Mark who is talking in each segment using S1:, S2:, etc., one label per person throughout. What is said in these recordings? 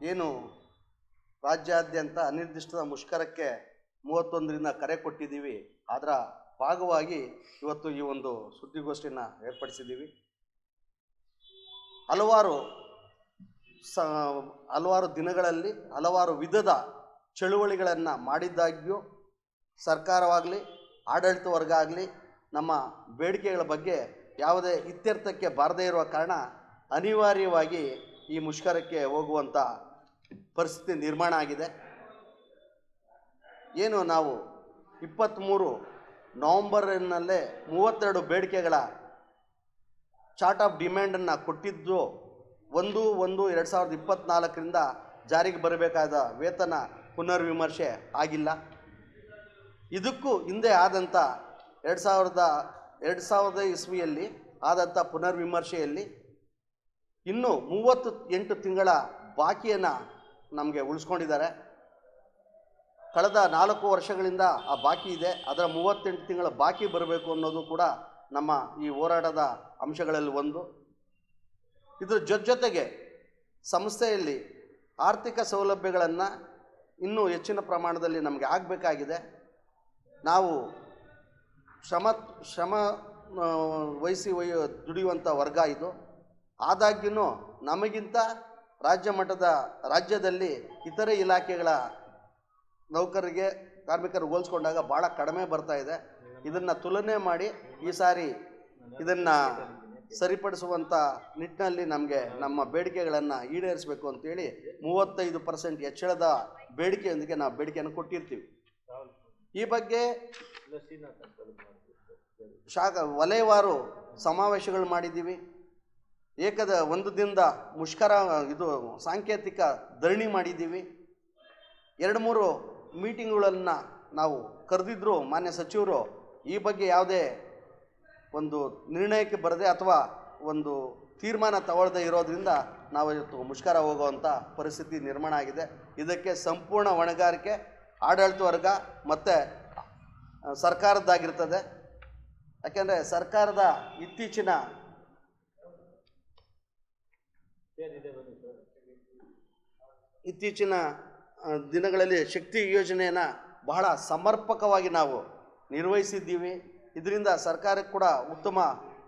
S1: ಏನು ರಾಜ್ಯಾದ್ಯಂತ ಅನಿರ್ದಿಷ್ಟ ಮುಷ್ಕರಕ್ಕೆ ಮೂವತ್ತೊಂದರಿಂದ ಕರೆ ಕೊಟ್ಟಿದ್ದೀವಿ. ಅದರ ಭಾಗವಾಗಿ ಇವತ್ತು ಈ ಒಂದು ಸುದ್ದಿಗೋಷ್ಠಿನ ಏರ್ಪಡಿಸಿದ್ದೀವಿ. ಹಲವಾರು ಸ, ಹಲವಾರು ದಿನಗಳಲ್ಲಿ ಹಲವಾರು ವಿಧದ ಚಳುವಳಿಗಳನ್ನು ಮಾಡಿದ್ದಾಗ್ಯೂ, ಸರ್ಕಾರವಾಗಲಿ, ಆಡಳಿತ ವರ್ಗ ಆಗಲಿ, ನಮ್ಮ ಬೇಡಿಕೆಗಳ ಬಗ್ಗೆ ಯಾವುದೇ ಇತ್ಯರ್ಥಕ್ಕೆ ಬಾರದೇ ಇರುವ ಕಾರಣ ಅನಿವಾರ್ಯವಾಗಿ ಈ ಮುಷ್ಕರಕ್ಕೆ ಹೋಗುವಂಥ ಪರಿಸ್ಥಿತಿ ನಿರ್ಮಾಣ ಆಗಿದೆ. ಏನು ನಾವು ಇಪ್ಪತ್ತ್ಮೂರು ನವಂಬರ್ನಲ್ಲೇ ಮೂವತ್ತೆರಡು ಬೇಡಿಕೆಗಳ ಚಾರ್ಟ್ ಆಫ್ ಡಿಮ್ಯಾಂಡನ್ನು ಕೊಟ್ಟಿದ್ದು, ಒಂದು ಒಂದು, ಎರಡು ಸಾವಿರದ ಇಪ್ಪತ್ತ್ನಾಲ್ಕರಿಂದ ಜಾರಿಗೆ ಬರಬೇಕಾದ ವೇತನ ಪುನರ್ವಿಮರ್ಶೆ ಆಗಿಲ್ಲ. ಇದಕ್ಕೂ ಹಿಂದೆ ಆದಂಥ ಎರಡು ಸಾವಿರದ ಎರಡು ಸಾವಿರದ ಇಸ್ವಿಯಲ್ಲಿ ಆದಂಥ ಪುನರ್ವಿಮರ್ಶೆಯಲ್ಲಿ ಇನ್ನೂ ಮೂವತ್ತು ಎಂಟು ತಿಂಗಳ ಬಾಕಿಯನ್ನು ನಮಗೆ ಉಳಿಸ್ಕೊಂಡಿದ್ದಾರೆ. ಕಳೆದ ನಾಲ್ಕು ವರ್ಷಗಳಿಂದ ಆ ಬಾಕಿ ಇದೆ. ಅದರ ಮೂವತ್ತೆಂಟು ತಿಂಗಳ ಬಾಕಿ ಬರಬೇಕು ಅನ್ನೋದು ಕೂಡ ನಮ್ಮ ಈ ಹೋರಾಟದ ಅಂಶಗಳಲ್ಲಿ ಒಂದು. ಇದ್ರ ಜೊತೆ ಜೊತೆಗೆ ಸಂಸ್ಥೆಯಲ್ಲಿ ಆರ್ಥಿಕ ಸೌಲಭ್ಯಗಳನ್ನು ಇನ್ನೂ ಹೆಚ್ಚಿನ ಪ್ರಮಾಣದಲ್ಲಿ ನಮಗೆ ಆಗಬೇಕಾಗಿದೆ. ನಾವು ಶ್ರಮ ಶ್ರಮ ವಹಿಸಿ ವಯ ದುಡಿಯುವಂಥ ವರ್ಗ ಇದು. ಆದಾಗ್ಯೂ ನಮಗಿಂತ ರಾಜ್ಯ ಮಟ್ಟದ ರಾಜ್ಯದಲ್ಲಿ ಇತರೆ ಇಲಾಖೆಗಳ ನೌಕರರಿಗೆ, ಕಾರ್ಮಿಕರು ಹೋಲಿಸ್ಕೊಂಡಾಗ ಭಾಳ ಕಡಿಮೆ ಬರ್ತಾ ಇದೆ. ಇದನ್ನು ತುಲನೆ ಮಾಡಿ ಈ ಸಾರಿ ಇದನ್ನು ಸರಿಪಡಿಸುವಂಥ ನಿಟ್ಟಿನಲ್ಲಿ ನಮಗೆ ನಮ್ಮ ಬೇಡಿಕೆಗಳನ್ನು ಈಡೇರಿಸಬೇಕು ಅಂತೇಳಿ ಮೂವತ್ತೈದು ಪರ್ಸೆಂಟ್ ಹೆಚ್ಚಳದ ಬೇಡಿಕೆಯೊಂದಿಗೆ ನಾವು ಬೇಡಿಕೆಯನ್ನು ಕೊಟ್ಟಿರ್ತೀವಿ. ಈ ಬಗ್ಗೆ ಶಾಖ, ವಲಯವಾರು ಸಮಾವೇಶಗಳು ಮಾಡಿದ್ದೀವಿ. ಏಕದ ಒಂದು ದಿನದ ಮುಷ್ಕರ, ಇದು ಸಾಂಕೇತಿಕ ಧರಣಿ ಮಾಡಿದ್ದೀವಿ. ಎರಡು ಮೂರು ಮೀಟಿಂಗ್ಗಳನ್ನು ನಾವು ಕರೆದಿದ್ರು ಮಾನ್ಯ ಸಚಿವರು, ಈ ಬಗ್ಗೆ ಯಾವುದೇ ಒಂದು ನಿರ್ಣಯಕ್ಕೆ ಬರದೆ ಅಥವಾ ಒಂದು ತೀರ್ಮಾನ ತಗೊಳ್ಳದೆ ಇರೋದ್ರಿಂದ ನಾವು ಇವತ್ತು ಮುಷ್ಕರ ಹೋಗುವಂಥ ಪರಿಸ್ಥಿತಿ ನಿರ್ಮಾಣ ಆಗಿದೆ. ಇದಕ್ಕೆ ಸಂಪೂರ್ಣ ಹೊಣೆಗಾರಿಕೆ, ಆಡಳಿತ ವರ್ಗ ಮತ್ತು ಸರ್ಕಾರದ್ದಾಗಿರ್ತದೆ. ಯಾಕೆಂದರೆ ಸರ್ಕಾರದ ಇತ್ತೀಚಿನ ಇತ್ತೀಚಿನ ದಿನಗಳಲ್ಲಿ ಶಕ್ತಿ ಯೋಜನೆಯನ್ನು ಬಹಳ ಸಮರ್ಪಕವಾಗಿ ನಾವು ನಿರ್ವಹಿಸಿದ್ದೀವಿ. ಇದರಿಂದ ಸರ್ಕಾರಕ್ಕೆ ಕೂಡ ಉತ್ತಮ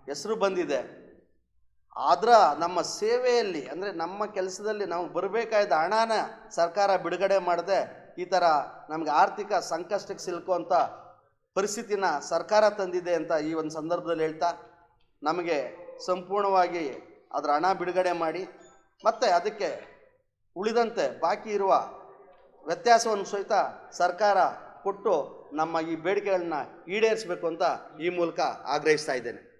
S1: ಹೆಸರು ಬಂದಿದೆ. ಆದ್ರ ನಮ್ಮ ಸೇವೆಯಲ್ಲಿ, ಅಂದರೆ ನಮ್ಮ ಕೆಲಸದಲ್ಲಿ ನಾವು ಬರಬೇಕಾದ ಹಣನ ಸರ್ಕಾರ ಬಿಡುಗಡೆ ಮಾಡದೆ, ಈ ಥರ ನಮಗೆ ಆರ್ಥಿಕ ಸಂಕಷ್ಟಕ್ಕೆ ಸಿಲುಕುವಂಥ ಪರಿಸ್ಥಿತಿನ ಸರ್ಕಾರ ತಂದಿದೆ ಅಂತ ಈ ಒಂದು ಸಂದರ್ಭದಲ್ಲಿ ಹೇಳ್ತಾ, ನಮಗೆ ಸಂಪೂರ್ಣವಾಗಿ ಅದರ ಹಣ ಬಿಡುಗಡೆ ಮಾಡಿ ಮತ್ತು ಅದಕ್ಕೆ ಉಳಿದಂತೆ ಬಾಕಿ ಇರುವ ವ್ಯತ್ಯಾಸವನ್ನು ಸಹಿತ ಸರ್ಕಾರ ಕೊಟ್ಟು ನಮ್ಮ ಈ ಬೇಡಿಕೆಗಳನ್ನ ಈಡೇರಿಸಬೇಕು ಅಂತ ಈ ಮೂಲಕ ಆಗ್ರಹಿಸ್ತಾ ಇದ್ದೇನೆ.